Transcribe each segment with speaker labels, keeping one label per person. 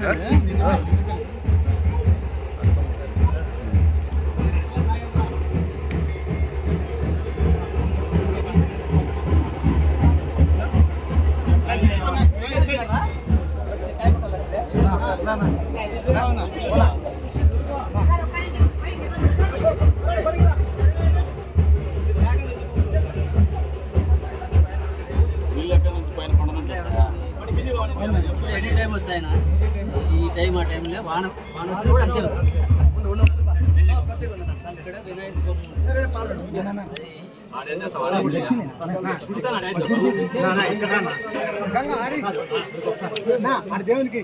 Speaker 1: 네?
Speaker 2: దేవునికి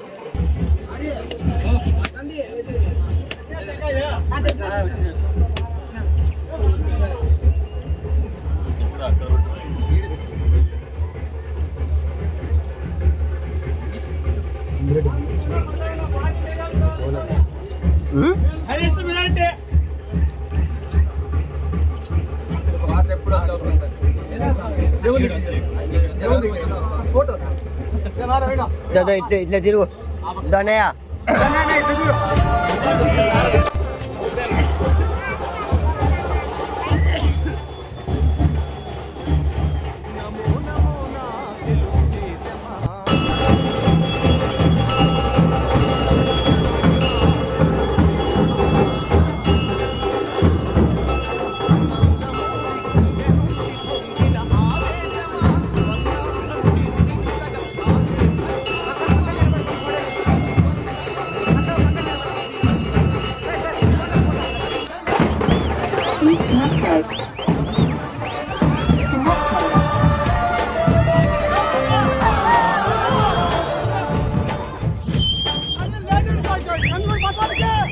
Speaker 3: దాదా ఇట్లా ఇట్లా తిరుగు దానయ్య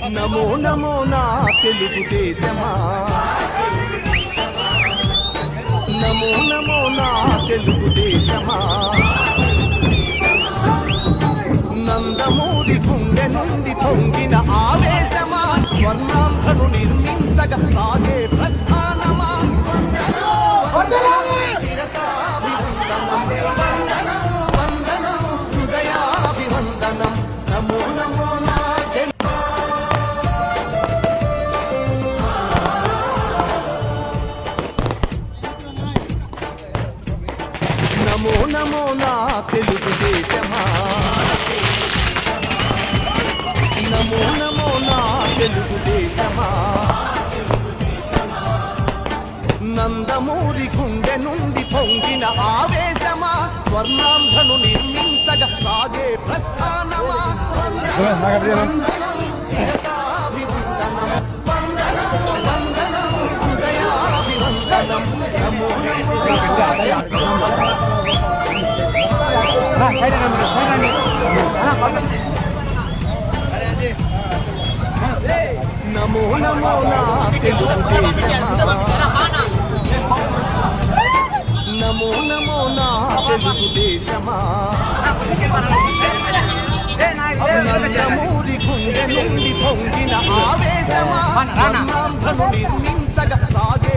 Speaker 4: నమో నమో నా తెలుగుదేశమా నమో నమో నా తెలుగుదేశమా నందమూరి గుండె నుండి పొంగిన ఆవేశమా. స్వర్ణాంధను నిర్మించగ సాగే ప్రస్థానం నమో నా తెలుగుదేశమా నమో నమో నా తెలుగుదేశమా నందమూరి గుండె నుండి పొంగిన ఆవేశమా? స్వర్ణాంధ్రను నిర్మించగ సాగే ప్రస్థానమా? వందనం, నమో నమో నా నమో నమో నా తెలుగుదేశమా నందమూరి గుండె నుండి పొంగిన ఆవేశమా స్వర్ణాంధ్రను నిర్మించగ సాగే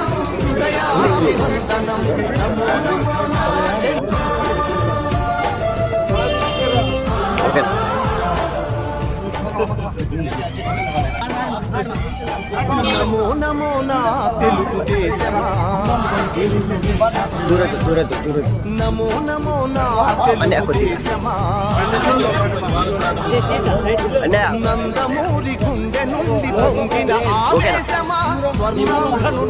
Speaker 3: ఓకే
Speaker 4: నమో నమో నా తెలుగుదేశమా
Speaker 3: దూరదు దూరదు దూరదు
Speaker 4: నమో నమో నా
Speaker 3: అన్నయ్య, కొద్దిగా.
Speaker 4: తెలుగుదేశమా నందమూరి గుండె నుండి పొంగిన ఆవేశమా స్వర్ణాంధ్రను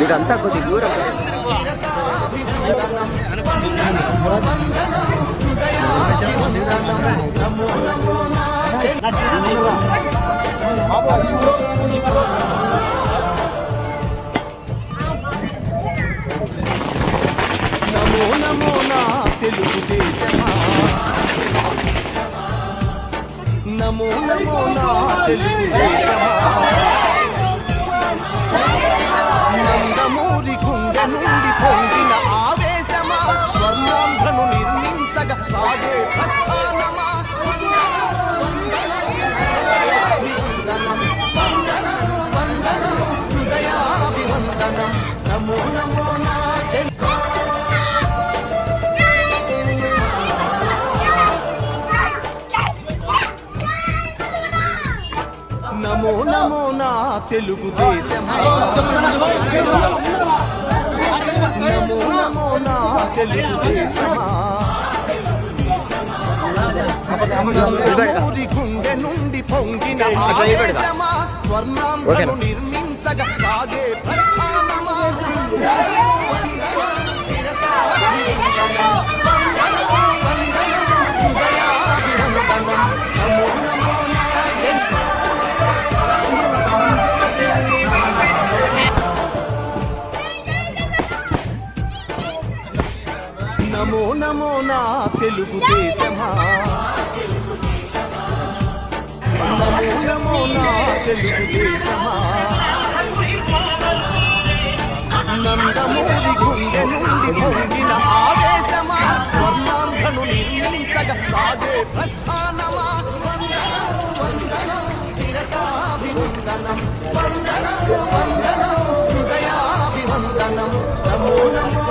Speaker 3: కొద్దిగా కొద్ది దూరం.
Speaker 4: Hey! నమో నమో నా తెలుగుదేశమా నమో నమో నా తెలుగుదేశమా గుండె నుండి పొంగిన
Speaker 3: ఓకేనా?
Speaker 4: నిర్మించగా సాగే ప్రస్థానమా. నమో నా తెలుగుదేశమా నమో నమో నా తెలుగుదేశమా నందమూరి గుండె నుండి పొంగిన ఆవేశమా? స్వర్ణాంధను నిర్మించగా సాగే ప్రస్థానమా? వందనం వందనం శిరసాభివందనం వందనం వందనం హృదయాభివందనం. నమో నమో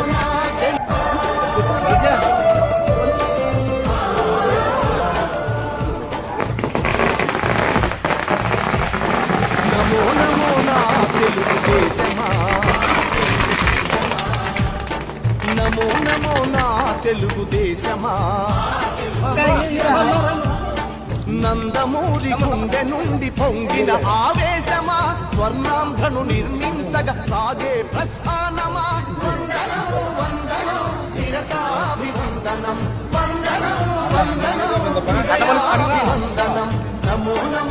Speaker 4: తెలుగుదేశమా? నందమూరి గుండె నుండి పొంగిన ఆవేశమా? స్వర్ణాంధ్రను నిర్మించగా సాగే ప్రస్థానమా? వందనం వందనం శిరసాభివందనం వందనం వందనం హృదయాభివందనం నమో నమో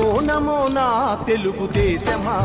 Speaker 4: నమో నమో నా తెలుగుదేశమా